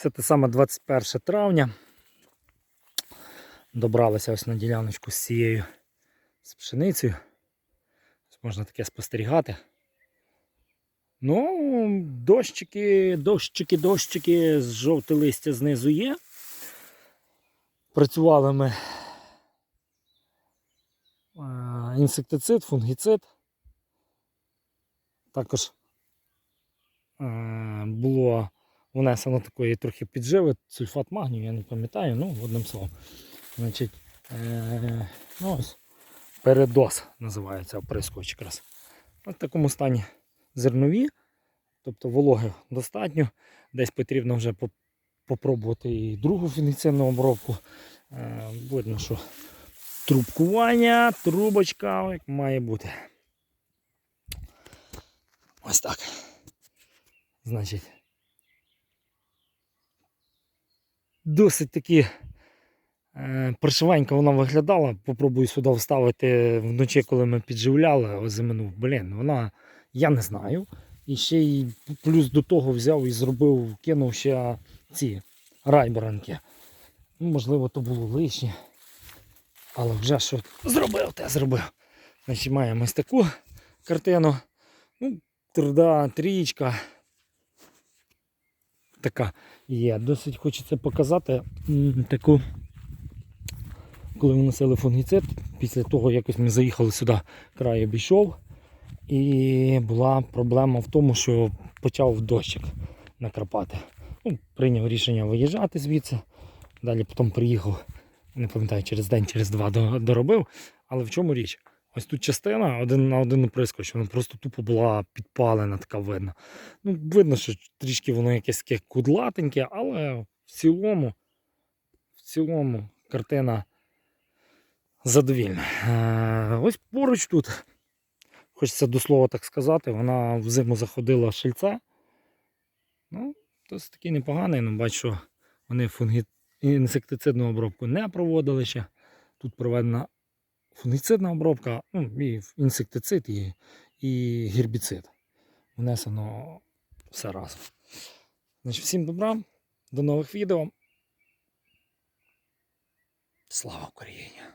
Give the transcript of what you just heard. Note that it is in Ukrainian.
Це те саме 21 травня. Добралися ось на діляночку з цією з пшеницею. Ось Можна таке спостерігати. Ну, дощики, дощики, дощики, з жовте листя знизу є. Працювали ми е, інсектицид, фунгіцид. Також е, було внесено такої трохи підживи, сульфат магнію, я не пам'ятаю, ну, одним словом. Значить, е, ну ось, передоз називається оприскувач якраз. В такому стані зернові, тобто вологи достатньо. Десь потрібно вже поп- попробувати і другу фунгіцидну обробку. Е, видно, що трубкування, трубочка як має бути. Ось так. Значить. Досить таки е, паршивенько вона виглядала. Попробую сюди вставити вночі, коли ми підживляли озимину. Блін, вона, я не знаю. І ще й плюс до того взяв і зробив, кинув ще ці райборанки. Ну, можливо, то було лишнє. Але вже що зробив, те зробив. Значить, маємо ось таку картину. Ну, труда, трічка. Така є. Досить хочеться показати таку, коли ми носили фунгіцид, після того якось ми заїхали сюди, край обійшов. І була проблема в тому, що почав дощик накрапати. Ну, прийняв рішення виїжджати звідси. Далі потім приїхав, не пам'ятаю, через день, через два доробив. Але в чому річ? Ось тут частина один на один оприскувач, вона просто тупо була підпалена, така видно. Ну, видно, що трішки воно якесь таке кудлатеньке, але в цілому, в цілому картина задовільна. Е, ось поруч тут, хочеться до слова так сказати, вона в зиму заходила шильце. Ну, досить такий непоганий, ну бачу, вони фунгі... інсектицидну обробку не проводили ще. Тут проведена фунгіцидна обробка, ну, і інсектицид, і, і гербіцид. Внесено все разом. Значить, всім добра, до нових відео. Слава Україні!